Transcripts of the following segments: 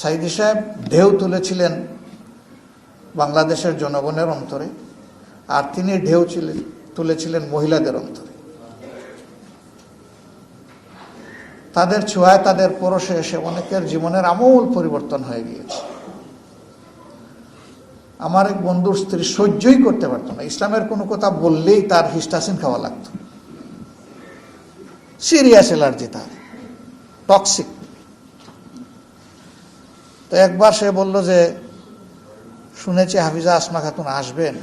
সাইদি সাহেব ঢেউ তুলেছিলেন বাংলাদেশের জনগণের অন্তরে, আর তিনি ঢেউ ছিলেন তুলেছিলেন মহিলাদের অন্তরে। তাদের ছোঁয়ায় তাদের পরশে এসে অনেকের জীবনের আমূল পরিবর্তন হয়ে গিয়েছে। আমার এক বন্ধুর স্ত্রী সহ্যই করতে পারতো না। ইসলামের কোনো কথা বললেই তার হিস্টাসিন খাওয়া লাগতো। সিরিয়াস অ্যালার্জি তার। টক্সিক তো একবার সে বলল যে, শুনেছি হাফিজা আসমা খাতুন আসবেন।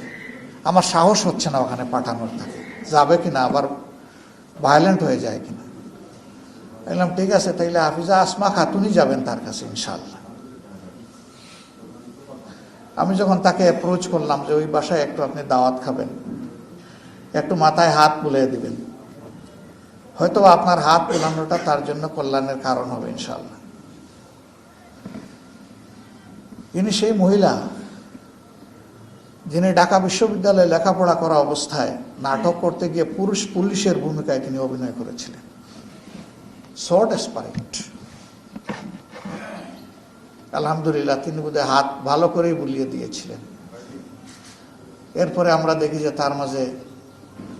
আমার সাহস হচ্ছে না ওখানে পাঠানোর তাকে। যাবে কিনা, আবার ভায়োলেন্ট হয়ে যায় কিনা? বললাম, ঠিক আছে, তাইলে হাফিজা আসমা খাতুনই যাবেন তার কাছে ইনশাল্লাহ আমি যখন তাকে অ্যাপ্রোচ করলাম যে, ওই বাসায় একটু আপনি দাওয়াত খাবেন। একটু মাথায় হাত বুলিয়ে দিবেন। হয়তো আপনার হাত বুলানোটা তার জন্য কল্যাণের কারণ হবে ইনশাল্লাহ ইনি সেই মহিলা যিনি ঢাকা বিশ্ববিদ্যালয়ে লেখাপড়া করা অবস্থায় নাটক করতে গিয়ে পুরুষ পুলিশের ভূমিকায় তিনি অভিনয় করেছিলেন। শর্ট এসপারেন্ট আলহামদুলিল্লাহ, তিনি বোধহয় হাত ভালো করেই বুলিয়ে দিয়েছিলেন। এরপরে আমরা দেখি যে তার মাঝে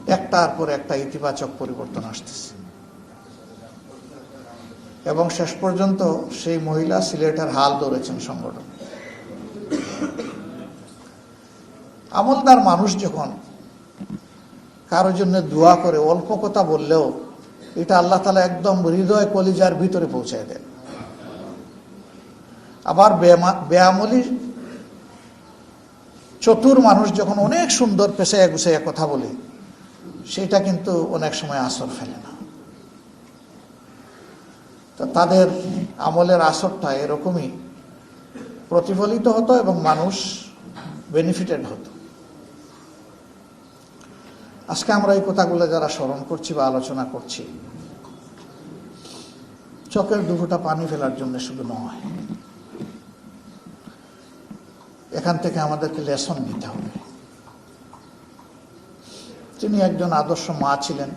একটার পর একটা ইতিবাচক পরিবর্তন আসতেছে। এবং শেষ পর্যন্ত সেই মহিলা সিলেটের হাল ধরেছেন সংগঠন। আমলদার মানুষ যখন কারও জন্য দোয়া করে, অল্প কথা বললেও এটা আল্লাহ তালা একদম হৃদয় কলিজার ভিতরে পৌঁছায় দেন। আবার বেয়ামলি চতুর মানুষ যখন অনেক সুন্দর পেশায় গুছাইয়া কথা বলে, সেটা কিন্তু অনেক সময় আসর ফেলে না। তো তাদের আমলের আসরটা এরকমই প্রতিফলিত হতো এবং মানুষ বেনিফিটেড হতো। আজকে আমরা এই কথাগুলো যারা স্মরণ করছি বা আলোচনা করছি, চোখের দুফোটা পানি ফেলার জন্য শুধু নয়, এখান থেকে আমাদেরকে লেসন নিতে হবে। তিনি একজন আদর্শ মা ছিলেন,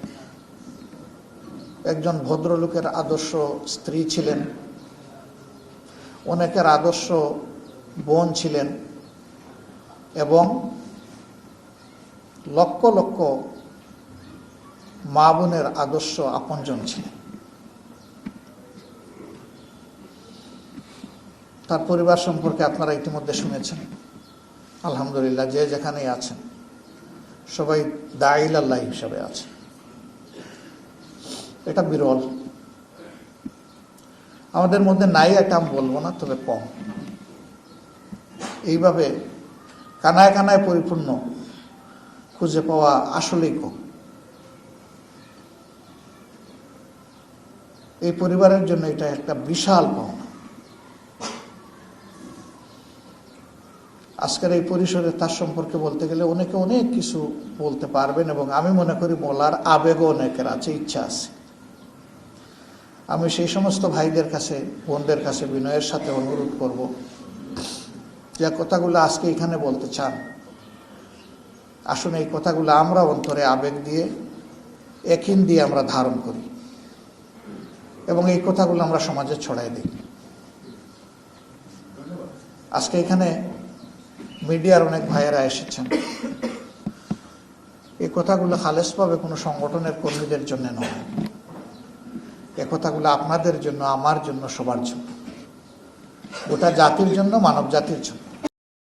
একজন ভদ্রলোকের আদর্শ স্ত্রী ছিলেন, অনেকের আদর্শ বোন ছিলেন, এবং লক্ষ লক্ষ মা বোনের আদর্শ আপনজন ছিলেন। তার পরিবার সম্পর্কে আপনারা ইতিমধ্যে শুনেছেন। আলহামদুলিল্লাহ, যে যেখানেই আছেন, সবাই দাইল আল্লাহ হিসাবে আছে এটা বিরল। আমাদের মধ্যে নাই এটা আমি বলব না, তবে কম। এইভাবে কানায় কানায় পরিপূর্ণ খুঁজে পাওয়া আসলেই কম। এই পরিবারের জন্য এটা একটা বিশাল পাওনা। আজকের এই পরিসরে তার সম্পর্কে বলতে গেলে অনেকে অনেক কিছু বলতে পারবেন এবং আমি মনে করি বলার আবেগও অনেকের আছে, ইচ্ছা আছে। আমি সেই সমস্ত ভাইদের কাছে, বোনদের কাছে বিনয়ের সাথে অনুরোধ করব। যে কথাগুলো আজকে এখানে বলতে চান আসুন এই কথাগুলো আমরা অন্তরে আবেগ দিয়ে একিন দিয়ে আমরা ধারণ করি এবং এই কথাগুলো আমরা সমাজে ছড়াই দিই। আজকে এখানে মিডিয়ার অনেক ভাইয়েরা এসেছেন। এই কথাগুলো খালেসভাবে কোনো সংগঠনের কর্মীদের জন্য নয়। এ কথাগুলো আপনাদের জন্য, আমার জন্য, সবার জন্য। গোটা জাতির জন্য মানব জাতির জন্য।